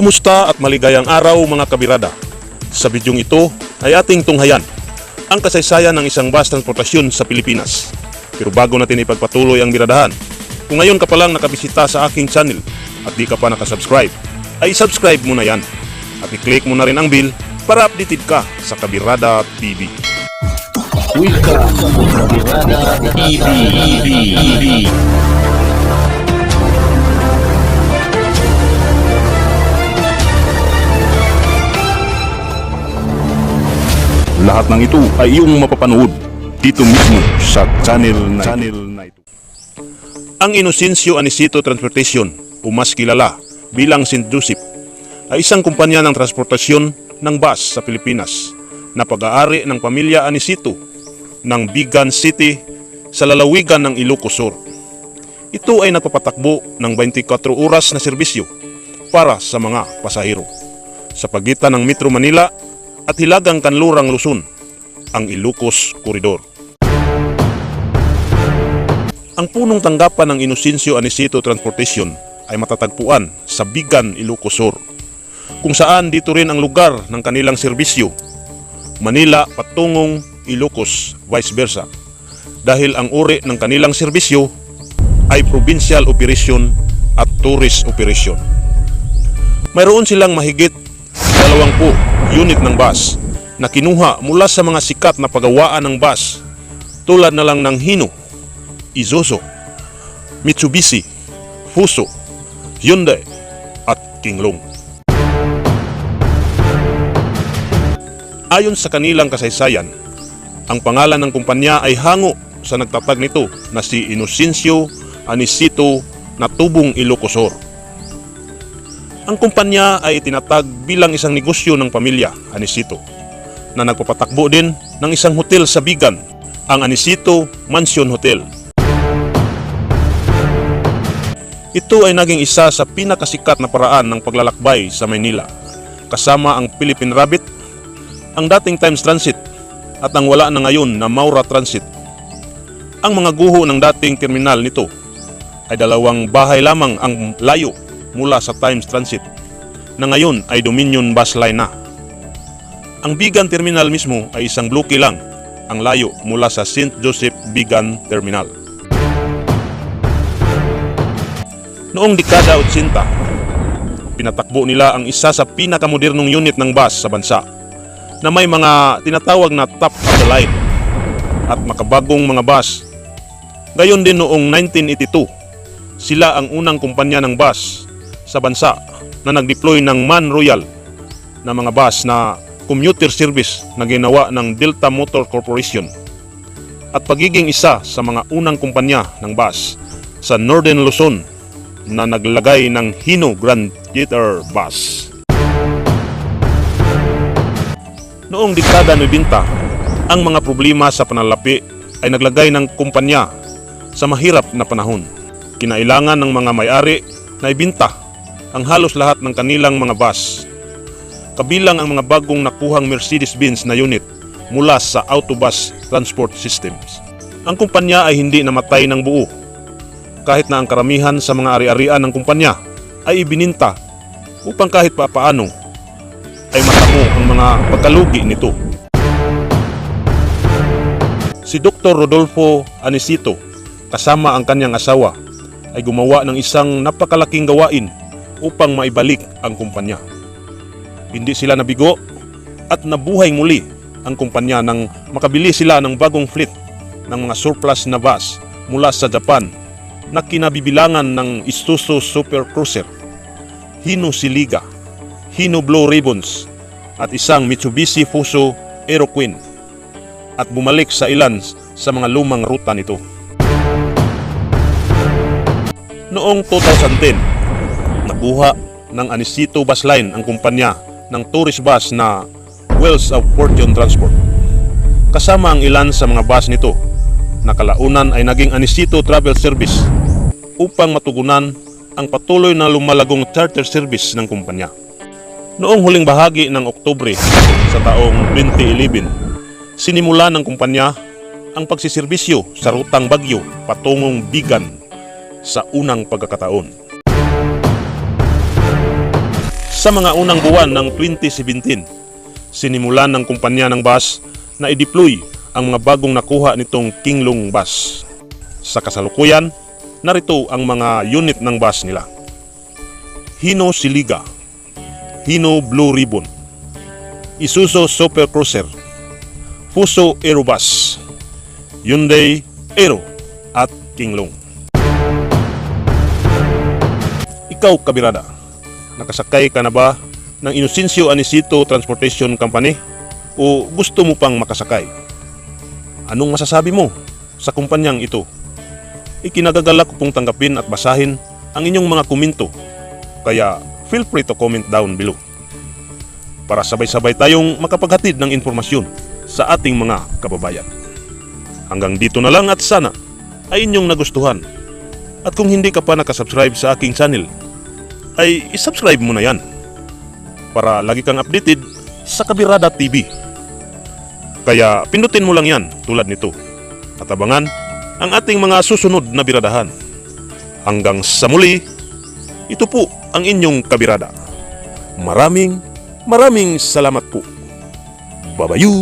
Kumusta at maligayang araw mga kabirada? Sa bidyong ito ay ating tunghayan ang kasaysayan ng isang bus transportasyon sa Pilipinas. Pero bago natin ipagpatuloy ang biradahan, kung ngayon ka pa lang nakabisita sa aking channel at di ka pa nakasubscribe, ay subscribe mo na yan. At i-click mo na rin ang bell para updated ka sa Kabirada TV. Welcome to Kabirada. TV. Lahat ng ito ay iyong mapapanood dito mismo sa channel na, channel na ito. Ang Inocencio Anisito Transportation o mas kilala bilang St. Joseph ay isang kumpanya ng transportasyon ng bus sa Pilipinas na pag-aari ng pamilya Anisito ng Bigan City sa lalawigan ng Ilocos Sur. Ito ay nagpapatakbo ng 24 oras na serbisyo para sa mga pasahero sa pagitan ng Metro Manila at Hilagang Kanlurang Luzon, ang Ilocos Corridor. Ang punong tanggapan ng Inocencio Anisito Transportation ay matatagpuan sa Bigan, Ilocos Sur, kung saan dito rin ang lugar ng kanilang serbisyo, Manila patungong Ilocos, vice versa, dahil ang uri ng kanilang serbisyo ay provincial operation at tourist operation. Mayroon silang mahigit 20 unit ng bus na kinuha mula sa mga sikat na pagawaan ng bus tulad na lang ng Hino, Izuzu, Mitsubishi, Fuso, Hyundai at Kinglong. Ayon sa kanilang kasaysayan, ang pangalan ng kumpanya ay hango sa nagtatag nito na si Inocencio Anisito na tubong Ilocosor. Ang kumpanya ay itinatag bilang isang negosyo ng pamilya Anisito na nagpapatakbo din ng isang hotel sa Bigan, ang Anisito Mansion Hotel. Ito ay naging isa sa pinakasikat na paraan ng paglalakbay sa Maynila kasama ang Philippine Rabbit, ang dating Times Transit at ang wala na ngayon na Maura Transit. Ang mga guho ng dating terminal nito ay dalawang bahay lamang ang layo mula sa Times Transit na ngayon ay Dominion Bus Line na. Ang Bigan Terminal mismo ay isang bloke lang ang layo mula sa St. Joseph Bigan Terminal. Noong dekada 80, pinatakbo nila ang isa sa pinakamodernong unit ng bus sa bansa na may mga tinatawag na top of the line at makabagong mga bus. Gayon din noong 1982, sila ang unang kumpanya ng bus sa bansa na nag-deploy ng Man Royal na mga bus na commuter service na ginawa ng Delta Motor Corporation at pagiging isa sa mga unang kumpanya ng bus sa Northern Luzon na naglagay ng Hino Grand Theater Bus. Noong dekada 90, ang mga problema sa panalapi ay naglagay ng kumpanya sa mahirap na panahon. Kinailangan ng mga may-ari na ibinta ang halos lahat ng kanilang mga bus. Kabilang ang mga bagong nakuhang Mercedes-Benz na unit mula sa Autobus Transport Systems. Ang kumpanya ay hindi namatay ng buo kahit na ang karamihan sa mga ari-arian ng kumpanya ay ibininta upang kahit pa paano ay matamo ang mga pagkalugi nito. Si Dr. Rodolfo Anisito kasama ang kanyang asawa ay gumawa ng isang napakalaking gawain upang maibalik ang kumpanya. Hindi sila nabigo at nabuhay muli ang kumpanya nang makabili sila ng bagong fleet ng mga surplus na bus mula sa Japan na kinabibilangan ng Isuzu Super Cruiser, Hino Siliga, Hino Blue Ribbons at isang Mitsubishi Fuso Aero Queen at bumalik sa ilan sa mga lumang ruta nito. Noong 2010, nakuha ng Anisito Bus Line ang kumpanya ng tourist bus na Wells of Fortune Transport. Kasama ang ilan sa mga bus nito na kalaunan ay naging Anisito Travel Service upang matugunan ang patuloy na lumalagong charter service ng kumpanya. Noong huling bahagi ng Oktubre sa taong 2011, sinimula ng kumpanya ang pagsiservisyo sa rutang Bagyo patungong Bigan sa unang pagkakataon. Sa mga unang buwan ng 2017, sinimulan ng kumpanya ng bus na i-deploy ang mga bagong nakuha nitong Kinglong bus. Sa kasalukuyan, narito ang mga unit ng bus nila. Hino Siliga, Hino Blue Ribbon, Isuzu Super Cruiser, Fuso Aerobus, Hyundai Aero at Kinglong. Ikaw, kabirada, nakasakay ka na ba ng Inocencio Anisito Transportation Company o gusto mo pang makasakay? Anong masasabi mo sa kumpanyang ito? Ikinagagalak ko pong tanggapin at basahin ang inyong mga komento, kaya feel free to comment down below para sabay-sabay tayong makapaghatid ng informasyon sa ating mga kababayan. Hanggang dito na lang at sana ay inyong nagustuhan. At kung hindi ka pa nakasubscribe sa aking channel, ay isubscribe mo na yan para lagi kang updated sa Kabirada TV. Kaya pindutin mo lang yan tulad nito at abangan ang ating mga susunod na biradahan. Hanggang sa muli, ito po ang inyong Kabirada. Maraming maraming salamat po. Babayu!